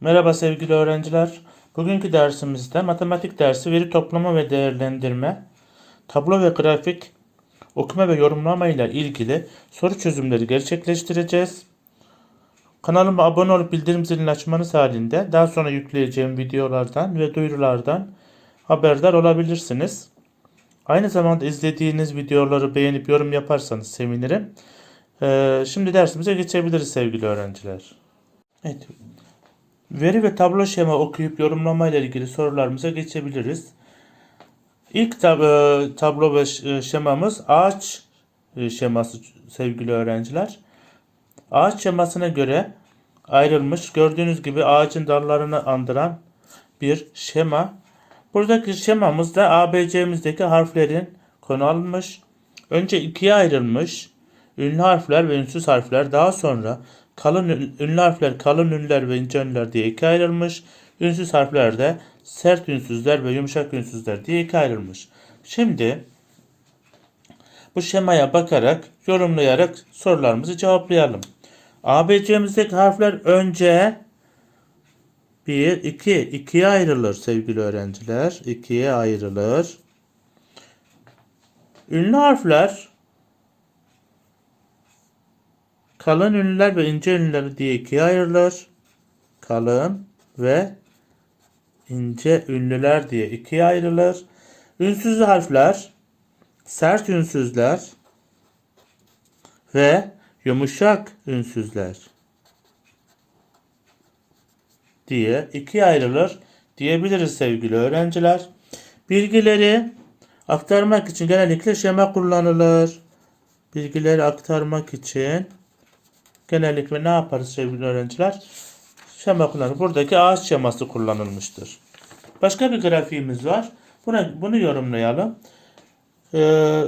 Merhaba sevgili öğrenciler. Bugünkü dersimizde matematik dersi veri toplama ve değerlendirme, tablo ve grafik, okuma ve yorumlama ile ilgili soru çözümleri gerçekleştireceğiz. Kanalıma abone olup bildirim zilini açmanız halinde daha sonra yükleyeceğim videolardan ve duyurulardan haberdar olabilirsiniz. Aynı zamanda izlediğiniz videoları beğenip yorum yaparsanız sevinirim. Ee, şimdi dersimize geçebiliriz sevgili öğrenciler. Evet, Veri ve tablo şema okuyup yorumlama ile ilgili sorularımıza geçebiliriz. İlk tab- e, tablo ve e, şemamız ağaç e, şeması sevgili öğrenciler. Ağaç şemasına göre ayrılmış gördüğünüz gibi ağacın dallarını andıran bir şema. Buradaki şemamızda ABC'mizdeki harflerin konu alınmış. Önce ikiye ayrılmış. Ünlü harfler ve ünsüz harfler daha sonra kalın ün- ünlü harfler, kalın ünlüler ve ince ünlüler diye ikiye ayrılmış. Ünsüz harfler de sert ünsüzler ve yumuşak ünsüzler diye ikiye ayrılmış. Şimdi bu şemaya bakarak, yorumlayarak sorularımızı cevaplayalım. ABC'mizdeki harfler önce 1, 2, 2'ye ayrılır sevgili öğrenciler. 2'ye ayrılır. Ünlü harfler kalın ünlüler ve ince ünlüler diye ikiye ayrılır. Kalın ve ince ünlüler diye ikiye ayrılır. Ünsüz harfler sert ünsüzler ve yumuşak ünsüzler diye ikiye ayrılır diyebiliriz sevgili öğrenciler. Bilgileri aktarmak için genellikle şema kullanılır. Bilgileri aktarmak için genellikle ne yaparız sevgili öğrenciler? Şema kullanır. Buradaki ağaç şeması kullanılmıştır. Başka bir grafiğimiz var. Buna, bunu yorumlayalım. Ee,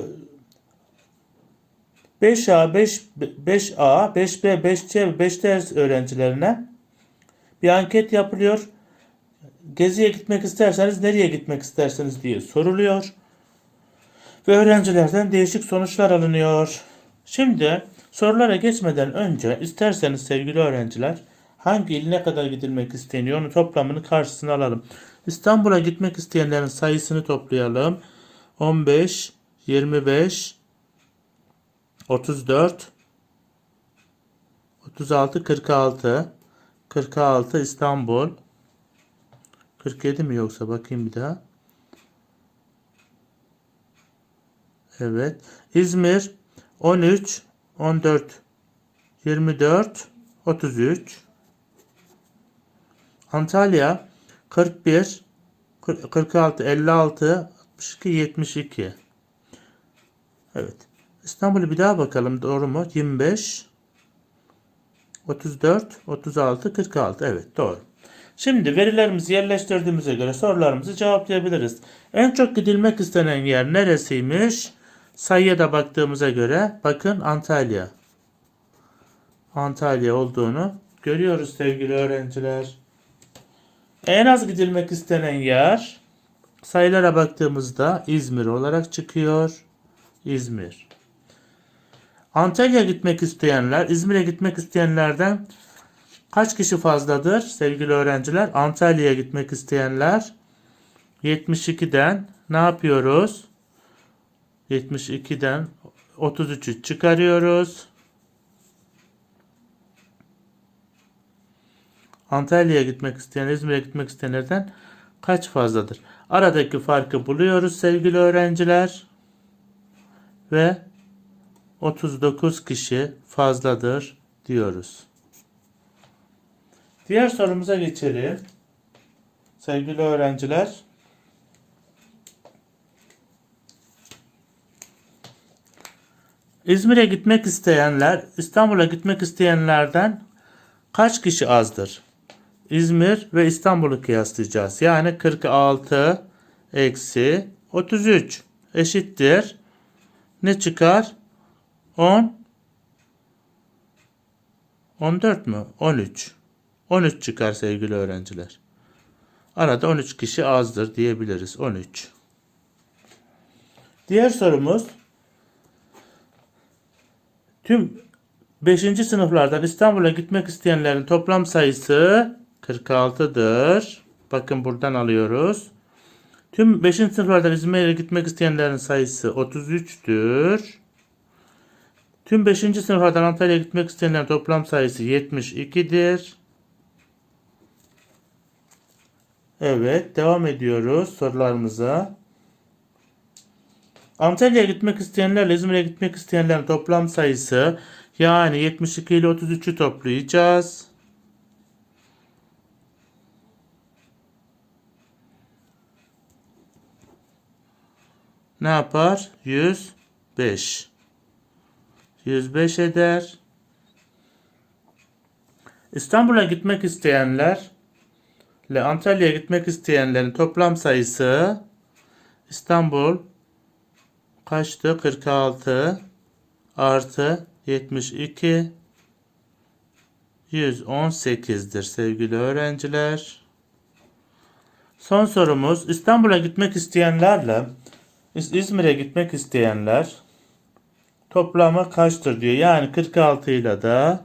5A, 5, 5A, 5B, 5C ve 5D öğrencilerine bir anket yapılıyor. Geziye gitmek isterseniz nereye gitmek isterseniz diye soruluyor. Ve öğrencilerden değişik sonuçlar alınıyor. Şimdi sorulara geçmeden önce isterseniz sevgili öğrenciler hangi il ne kadar gidilmek isteniyor onu toplamını karşısına alalım. İstanbul'a gitmek isteyenlerin sayısını toplayalım. 15, 25, 34, 36, 46. 46 İstanbul. 47 mi yoksa bakayım bir daha. Evet. İzmir 13, 14, 24, 33. Antalya 41, 46, 56, 62, 72. Evet. İstanbul'u bir daha bakalım doğru mu? 25, 34, 36, 46. Evet doğru. Şimdi verilerimizi yerleştirdiğimize göre sorularımızı cevaplayabiliriz. En çok gidilmek istenen yer neresiymiş? Sayıya da baktığımıza göre bakın Antalya. Antalya olduğunu görüyoruz sevgili öğrenciler. En az gidilmek istenen yer sayılara baktığımızda İzmir olarak çıkıyor. İzmir. Antalya gitmek isteyenler, İzmir'e gitmek isteyenlerden kaç kişi fazladır sevgili öğrenciler? Antalya'ya gitmek isteyenler 72'den ne yapıyoruz? 72'den 33'ü çıkarıyoruz. Antalya'ya gitmek isteyen, İzmir'e gitmek isteyenlerden kaç fazladır? Aradaki farkı buluyoruz sevgili öğrenciler. Ve 39 kişi fazladır diyoruz. Diğer sorumuza geçelim. Sevgili öğrenciler. İzmir'e gitmek isteyenler, İstanbul'a gitmek isteyenlerden kaç kişi azdır? İzmir ve İstanbul'u kıyaslayacağız. Yani 46 eksi 33 eşittir. Ne çıkar? 10 14 mü? 13. 13 çıkar sevgili öğrenciler. Arada 13 kişi azdır diyebiliriz. 13. Diğer sorumuz tüm 5. sınıflardan İstanbul'a gitmek isteyenlerin toplam sayısı 46'dır. Bakın buradan alıyoruz. Tüm 5. sınıflardan İzmir'e gitmek isteyenlerin sayısı 33'tür. Tüm 5. sınıflardan Antalya'ya gitmek isteyenlerin toplam sayısı 72'dir. Evet, devam ediyoruz sorularımıza. Antalya'ya gitmek isteyenlerle İzmir'e gitmek isteyenlerin toplam sayısı yani 72 ile 33'ü toplayacağız. Ne yapar? 105. 105 eder. İstanbul'a gitmek isteyenler ile Antalya'ya gitmek isteyenlerin toplam sayısı İstanbul kaçtı? 46 artı 72 118'dir sevgili öğrenciler. Son sorumuz İstanbul'a gitmek isteyenlerle İz- İzmir'e gitmek isteyenler toplamı kaçtır diyor. Yani 46 ile de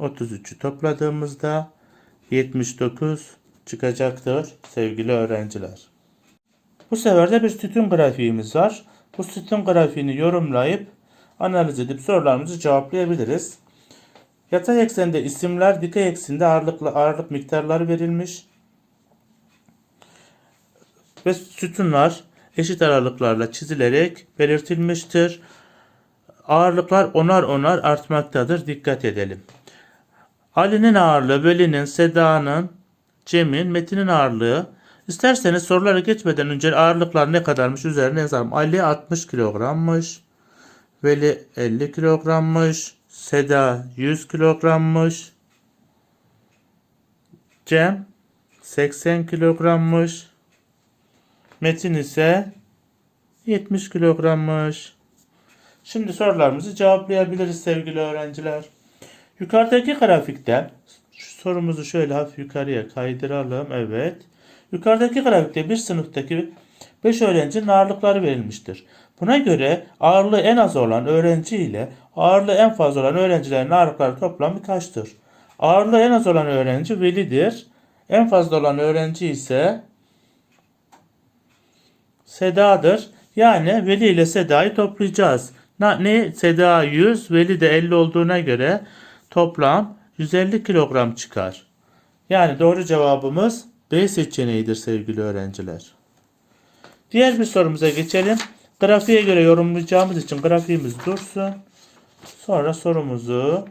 33'ü topladığımızda 79 çıkacaktır sevgili öğrenciler. Bu sefer de bir sütun grafiğimiz var. Bu sütun grafiğini yorumlayıp analiz edip sorularımızı cevaplayabiliriz. Yatay eksende isimler, dikey eksende ağırlıklı ağırlık miktarları verilmiş. Ve sütunlar eşit aralıklarla çizilerek belirtilmiştir. Ağırlıklar onar onar artmaktadır. Dikkat edelim. Ali'nin ağırlığı, Veli'nin, Seda'nın, Cem'in, Metin'in ağırlığı. İsterseniz sorulara geçmeden önce ağırlıklar ne kadarmış üzerine yazalım. Ali 60 kilogrammış. Veli 50 kilogrammış. Seda 100 kilogrammış. Cem 80 kilogrammış. Metin ise 70 kilogrammış. Şimdi sorularımızı cevaplayabiliriz sevgili öğrenciler. Yukarıdaki grafikte sorumuzu şöyle hafif yukarıya kaydıralım. Evet. Yukarıdaki grafikte bir sınıftaki 5 öğrencinin ağırlıkları verilmiştir. Buna göre ağırlığı en az olan öğrenci ile ağırlığı en fazla olan öğrencilerin ağırlıkları toplamı kaçtır? Ağırlığı en az olan öğrenci Veli'dir. En fazla olan öğrenci ise Seda'dır. Yani Veli ile Seda'yı toplayacağız. Ne? Seda 100, Veli de 50 olduğuna göre toplam 150 kilogram çıkar. Yani doğru cevabımız B seçeneğidir sevgili öğrenciler. Diğer bir sorumuza geçelim. Grafiğe göre yorumlayacağımız için grafiğimiz dursun. Sonra sorumuzu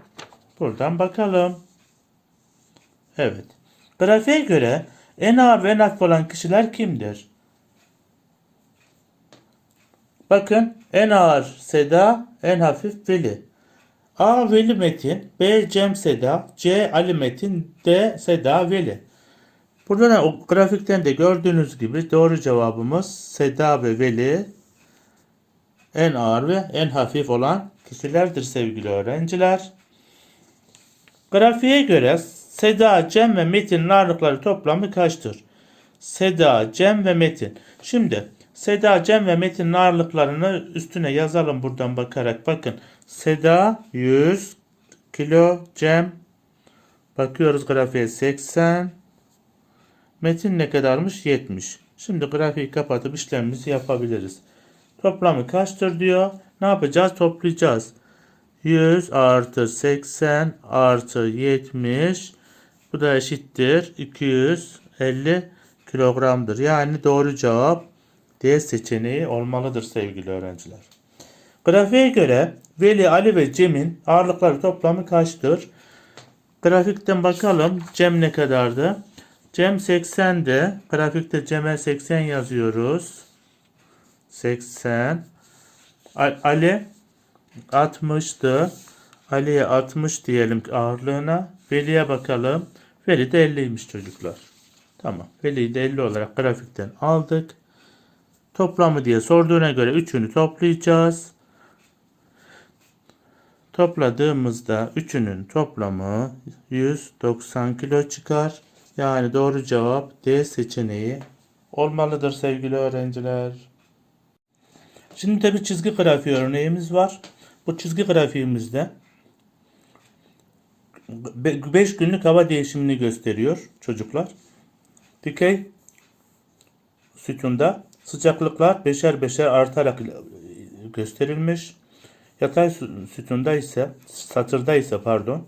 buradan bakalım. Evet. Grafiğe göre en ağır ve en hafif olan kişiler kimdir? Bakın en ağır Seda, en hafif Veli. A Veli Metin, B Cem Seda, C Ali Metin, D Seda Veli. Burada da o grafikten de gördüğünüz gibi doğru cevabımız Seda ve Veli en ağır ve en hafif olan kişilerdir sevgili öğrenciler. Grafiğe göre Seda, Cem ve Metin'in ağırlıkları toplamı kaçtır? Seda, Cem ve Metin. Şimdi Seda, Cem ve Metin'in ağırlıklarını üstüne yazalım buradan bakarak. Bakın Seda 100 kilo, Cem bakıyoruz grafiğe 80 Metin ne kadarmış? 70. Şimdi grafiği kapatıp işlemimizi yapabiliriz. Toplamı kaçtır diyor. Ne yapacağız? Toplayacağız. 100 artı 80 artı 70 bu da eşittir 250 kilogramdır. Yani doğru cevap D seçeneği olmalıdır sevgili öğrenciler. Grafiğe göre Veli, Ali ve Cem'in ağırlıkları toplamı kaçtır? Grafikten bakalım Cem ne kadardı? Cem 80'de. Grafikte Cem'e 80 yazıyoruz. 80. A- Ali 60'tı. Ali'ye 60 diyelim ağırlığına. Veli'ye bakalım. Veli de 50'ymiş çocuklar. Tamam. Veli'yi de 50 olarak grafikten aldık. Toplamı diye sorduğuna göre üçünü toplayacağız. Topladığımızda üçünün toplamı 190 kilo çıkar. Yani doğru cevap D seçeneği olmalıdır sevgili öğrenciler. Şimdi de bir çizgi grafiği örneğimiz var. Bu çizgi grafiğimizde 5 günlük hava değişimini gösteriyor çocuklar. Dikey sütunda sıcaklıklar beşer beşer artarak gösterilmiş. Yatay sü- sütunda ise satırda ise pardon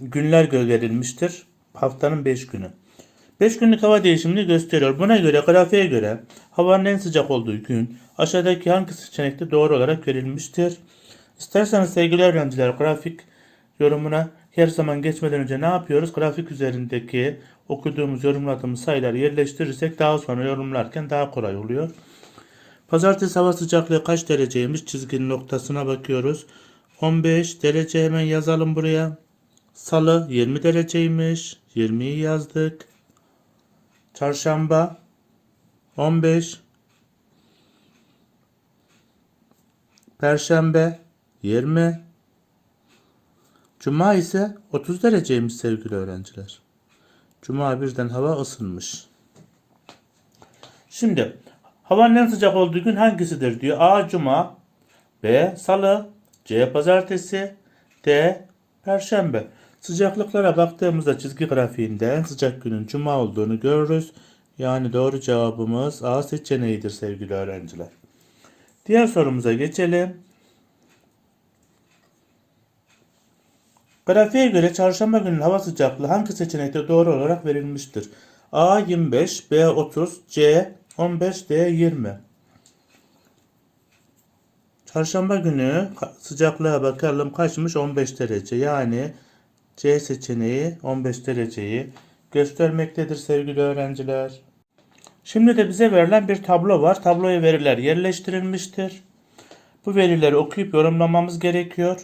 günler verilmiştir. Haftanın 5 günü. 5 günlük hava değişimini gösteriyor. Buna göre grafiğe göre havanın en sıcak olduğu gün aşağıdaki hangi seçenekte doğru olarak verilmiştir? İsterseniz sevgili öğrenciler grafik yorumuna her zaman geçmeden önce ne yapıyoruz? Grafik üzerindeki okuduğumuz, yorumladığımız sayıları yerleştirirsek daha sonra yorumlarken daha kolay oluyor. Pazartesi hava sıcaklığı kaç dereceymiş? Çizginin noktasına bakıyoruz. 15 derece hemen yazalım buraya. Salı 20 dereceymiş. 20'yi yazdık. Çarşamba 15 Perşembe 20 Cuma ise 30 dereceymiş sevgili öğrenciler. Cuma birden hava ısınmış. Şimdi havanın en sıcak olduğu gün hangisidir diyor. A. Cuma B. Salı C. Pazartesi D. Perşembe. Sıcaklıklara baktığımızda çizgi grafiğinde en sıcak günün Cuma olduğunu görürüz. Yani doğru cevabımız A seçeneğidir sevgili öğrenciler. Diğer sorumuza geçelim. Grafiğe göre çarşamba günün hava sıcaklığı hangi seçenekte doğru olarak verilmiştir? A 25, B 30, C 15, D 20. Çarşamba günü sıcaklığa bakalım kaçmış? 15 derece. Yani C seçeneği 15 dereceyi göstermektedir sevgili öğrenciler. Şimdi de bize verilen bir tablo var. Tabloya veriler yerleştirilmiştir. Bu verileri okuyup yorumlamamız gerekiyor.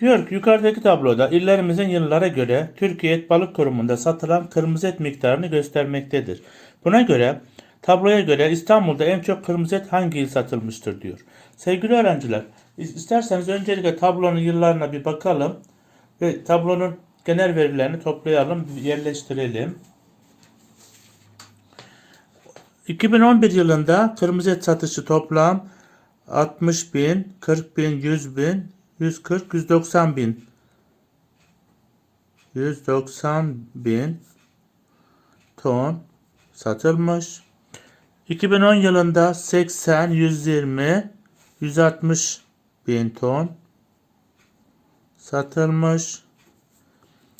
Diyor ki yukarıdaki tabloda illerimizin yıllara göre Türkiye Et Balık Kurumu'nda satılan kırmızı et miktarını göstermektedir. Buna göre tabloya göre İstanbul'da en çok kırmızı et hangi il satılmıştır diyor. Sevgili öğrenciler isterseniz öncelikle tablonun yıllarına bir bakalım ve tablonun genel verilerini toplayalım, yerleştirelim. 2011 yılında kırmızı et satışı toplam 60 bin, 40 bin, 100 bin, 140, 190 bin. 190 bin ton satılmış. 2010 yılında 80, 120, 160 bin ton satılmış.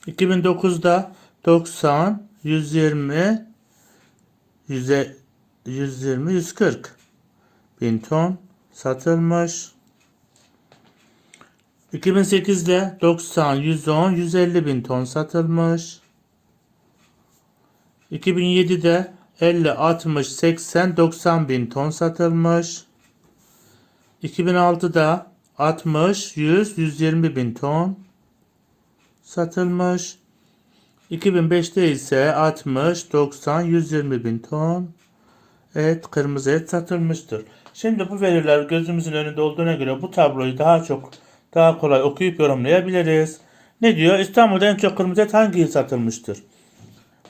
2009'da 90, 120, 100'e 120, 140 bin ton satılmış. 2008'de 90, 110, 150 bin ton satılmış. 2007'de 50, 60, 80, 90 bin ton satılmış. 2006'da 60, 100, 120 bin ton satılmış. 2005'te ise 60, 90, 120 bin ton et, kırmızı et satılmıştır. Şimdi bu veriler gözümüzün önünde olduğuna göre bu tabloyu daha çok daha kolay okuyup yorumlayabiliriz. Ne diyor? İstanbul'da en çok kırmızı et hangi il satılmıştır?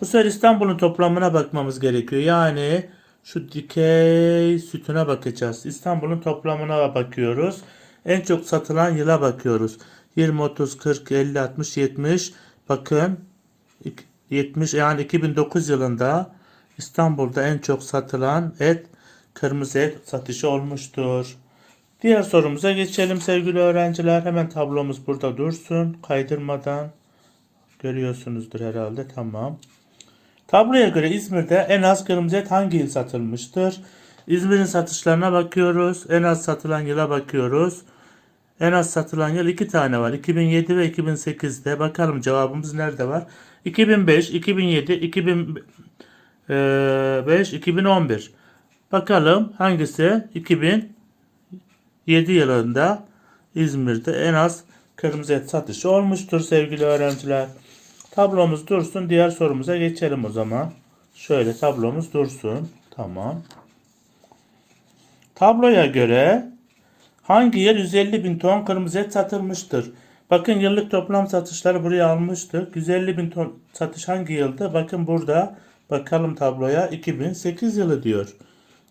Bu sefer İstanbul'un toplamına bakmamız gerekiyor. Yani şu dikey sütuna bakacağız. İstanbul'un toplamına bakıyoruz. En çok satılan yıla bakıyoruz. 20, 30, 40, 50, 60, 70. Bakın 70 yani 2009 yılında İstanbul'da en çok satılan et kırmızı et satışı olmuştur. Diğer sorumuza geçelim sevgili öğrenciler. Hemen tablomuz burada dursun. Kaydırmadan görüyorsunuzdur herhalde. Tamam. Tabloya göre İzmir'de en az kırmızı et hangi yıl satılmıştır? İzmir'in satışlarına bakıyoruz. En az satılan yıla bakıyoruz. En az satılan yıl iki tane var. 2007 ve 2008'de. Bakalım cevabımız nerede var? 2005, 2007, 2005, 2011. Bakalım hangisi 2007 yılında İzmir'de en az kırmızı et satışı olmuştur sevgili öğrenciler. Tablomuz dursun. Diğer sorumuza geçelim o zaman. Şöyle tablomuz dursun. Tamam. Tabloya göre hangi yıl 150 bin ton kırmızı et satılmıştır? Bakın yıllık toplam satışları buraya almıştık. 150 bin ton satış hangi yıldı? Bakın burada bakalım tabloya 2008 yılı diyor.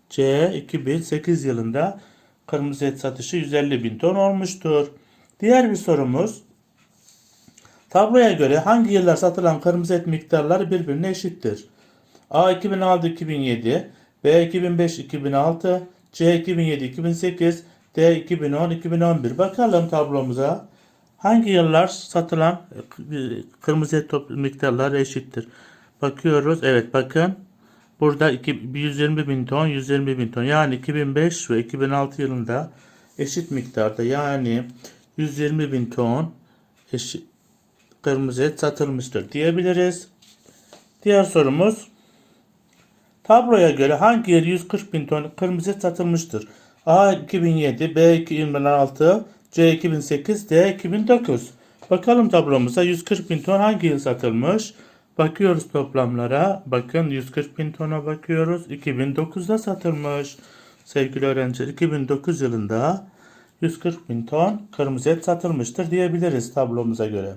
C 2008 yılında kırmızı et satışı 150 bin ton olmuştur. Diğer bir sorumuz Tabloya göre hangi yıllar satılan kırmızı et miktarları birbirine eşittir? A 2006-2007, B 2005-2006, C 2007-2008, D 2010-2011. Bakalım tablomuza. Hangi yıllar satılan e, kırmızı et top- miktarları eşittir? Bakıyoruz. Evet bakın. Burada iki- 120 bin ton, 120 bin ton. Yani 2005 ve 2006 yılında eşit miktarda yani 120 bin ton eşit, kırmızı et satılmıştır diyebiliriz. Diğer sorumuz. Tabloya göre hangi yıl 140 bin ton kırmızı satılmıştır? A 2007, B 2006, C 2008, D 2009. Bakalım tablomuza 140 bin ton hangi yıl satılmış? Bakıyoruz toplamlara. Bakın 140 bin tona bakıyoruz. 2009'da satılmış. Sevgili öğrenciler 2009 yılında 140 bin ton kırmızı et satılmıştır diyebiliriz tablomuza göre.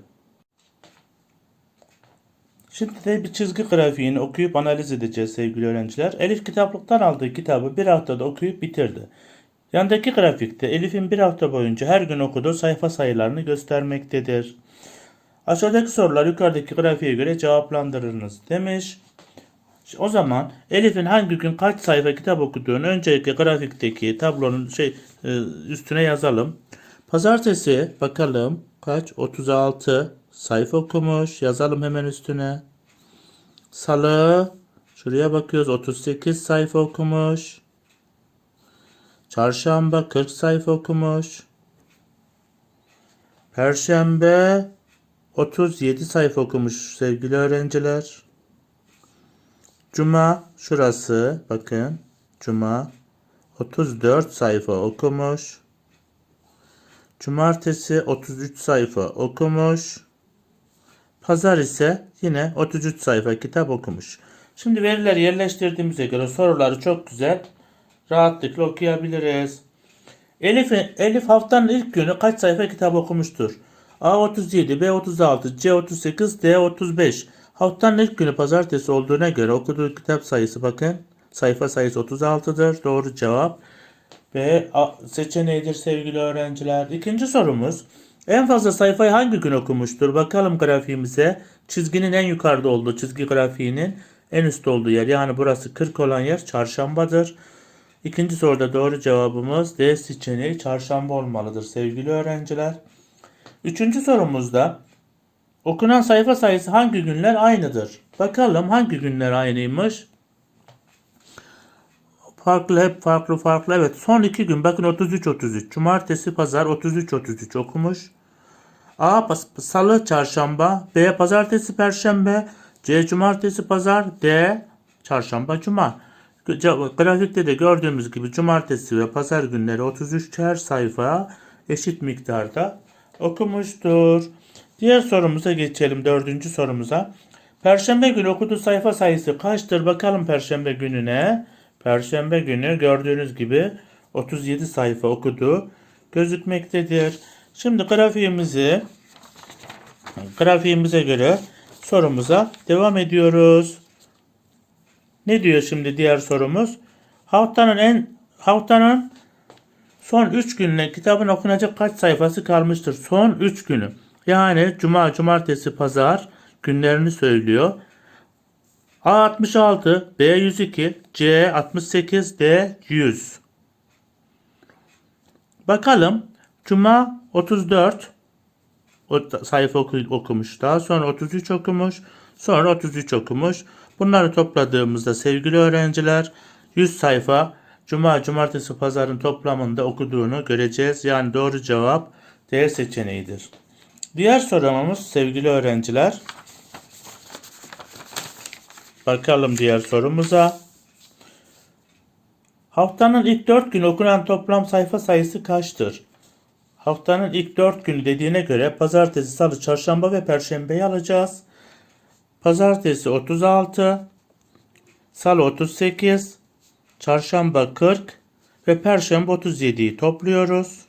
Şimdi de bir çizgi grafiğini okuyup analiz edeceğiz sevgili öğrenciler. Elif kitaplıktan aldığı kitabı bir haftada okuyup bitirdi. Yandaki grafikte Elif'in bir hafta boyunca her gün okuduğu sayfa sayılarını göstermektedir. Aşağıdaki sorular yukarıdaki grafiğe göre cevaplandırınız demiş. O zaman Elif'in hangi gün kaç sayfa kitap okuduğunu öncelikle grafikteki tablonun şey e, üstüne yazalım. Pazartesi bakalım kaç? 36 sayfa okumuş. Yazalım hemen üstüne. Salı şuraya bakıyoruz 38 sayfa okumuş. Çarşamba 40 sayfa okumuş. Perşembe 37 sayfa okumuş sevgili öğrenciler. Cuma şurası bakın. Cuma 34 sayfa okumuş. Cumartesi 33 sayfa okumuş. Pazar ise yine 33 sayfa kitap okumuş. Şimdi verileri yerleştirdiğimize göre soruları çok güzel rahatlıkla okuyabiliriz. Elif, Elif haftanın ilk günü kaç sayfa kitap okumuştur? A 37, B 36, C 38, D 35. Haftanın ilk günü pazartesi olduğuna göre okuduğu kitap sayısı bakın. Sayfa sayısı 36'dır. Doğru cevap. B seçeneğidir sevgili öğrenciler. İkinci sorumuz. En fazla sayfayı hangi gün okumuştur? Bakalım grafiğimize. Çizginin en yukarıda olduğu çizgi grafiğinin en üstte olduğu yer. Yani burası 40 olan yer çarşambadır. İkinci soruda doğru cevabımız D seçeneği çarşamba olmalıdır sevgili öğrenciler. Üçüncü sorumuzda okunan sayfa sayısı hangi günler aynıdır? Bakalım hangi günler aynıymış? Farklı hep farklı farklı. Evet son iki gün bakın 33 33. Cumartesi pazar 33 33 okumuş. A salı çarşamba, B pazartesi perşembe, C cumartesi pazar, D çarşamba cuma. Gra- Grafikte de gördüğümüz gibi cumartesi ve pazar günleri 33'er sayfa eşit miktarda okumuştur. Diğer sorumuza geçelim dördüncü sorumuza. Perşembe günü okuduğu sayfa sayısı kaçtır? Bakalım perşembe gününe. Perşembe günü gördüğünüz gibi 37 sayfa okudu gözükmektedir. Şimdi grafiğimizi grafiğimize göre sorumuza devam ediyoruz. Ne diyor şimdi diğer sorumuz? Haftanın en haftanın son 3 gününe kitabın okunacak kaç sayfası kalmıştır? Son 3 günü. Yani cuma, cumartesi, pazar günlerini söylüyor. A 66, B 102, C 68, D 100. Bakalım. Cuma 34 o da- sayfa oku- okumuş. Daha sonra 33 okumuş. Sonra 33 okumuş. Bunları topladığımızda sevgili öğrenciler 100 sayfa Cuma, Cumartesi, Pazarın toplamında okuduğunu göreceğiz. Yani doğru cevap D seçeneğidir. Diğer sorumuz sevgili öğrenciler. Bakalım diğer sorumuza. Haftanın ilk 4 günü okunan toplam sayfa sayısı kaçtır? Haftanın ilk 4 günü dediğine göre pazartesi, salı, çarşamba ve perşembeyi alacağız. Pazartesi 36, salı 38, çarşamba 40 ve perşembe 37'yi topluyoruz.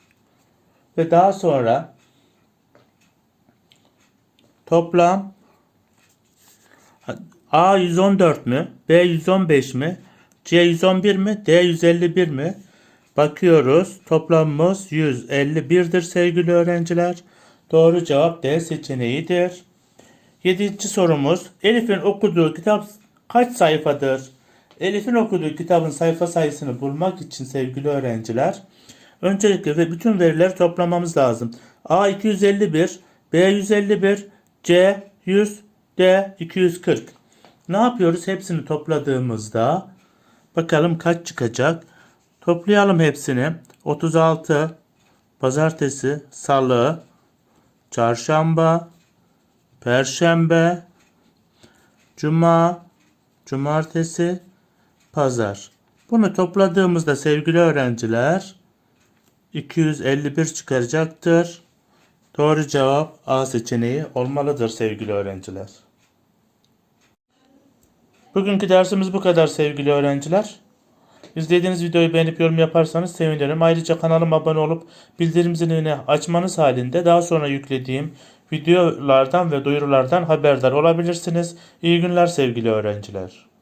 Ve daha sonra toplam A 114 mü? B 115 mi? C 111 mi? D 151 mi? Bakıyoruz. Toplamımız 151'dir sevgili öğrenciler. Doğru cevap D seçeneğidir. Yedinci sorumuz. Elif'in okuduğu kitap kaç sayfadır? Elif'in okuduğu kitabın sayfa sayısını bulmak için sevgili öğrenciler, öncelikle ve bütün verileri toplamamız lazım. A 251, B 151, C 100, D 240. Ne yapıyoruz? Hepsini topladığımızda bakalım kaç çıkacak? Toplayalım hepsini. 36, pazartesi, salı, çarşamba, perşembe, cuma, cumartesi, pazar. Bunu topladığımızda sevgili öğrenciler 251 çıkaracaktır. Doğru cevap A seçeneği olmalıdır sevgili öğrenciler. Bugünkü dersimiz bu kadar sevgili öğrenciler. İzlediğiniz videoyu beğenip yorum yaparsanız sevinirim. Ayrıca kanalıma abone olup bildirim zilini açmanız halinde daha sonra yüklediğim videolardan ve duyurulardan haberdar olabilirsiniz. İyi günler sevgili öğrenciler.